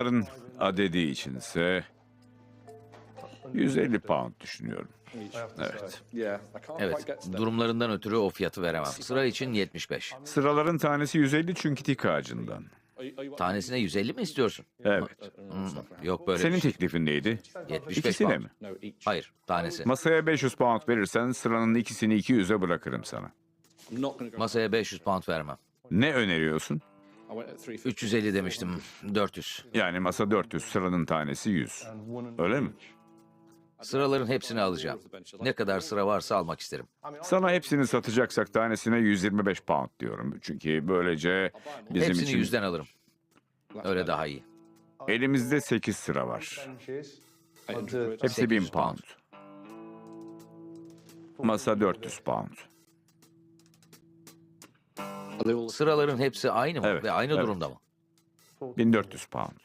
Bunların adedi içinse 150 pound düşünüyorum. Evet. Evet, durumlarından ötürü o fiyatı veremem. Sıra için 75. Sıraların tanesi 150 çünkü tik ağacından. Tanesine 150 mi istiyorsun? Evet. Hmm, yok böyle Senin bir şey. teklifin neydi? 75 İkisine pound. mi? Hayır, tanesi. Masaya 500 pound verirsen sıranın ikisini 200'e bırakırım sana. Masaya 500 pound vermem. Ne öneriyorsun? 350 demiştim, 400. Yani masa 400, sıranın tanesi 100. Öyle mi? Sıraların hepsini alacağım. Ne kadar sıra varsa almak isterim. Sana hepsini satacaksak tanesine 125 pound diyorum. Çünkü böylece bizim Hepsini için yüzden alırım. Öyle daha iyi. elimizde 8 sıra var. Hepsi 800 1000 pound. Masa 400 pound. Sıraların hepsi aynı mı Evet, ve aynı evet. durumda mı? 1400 pound.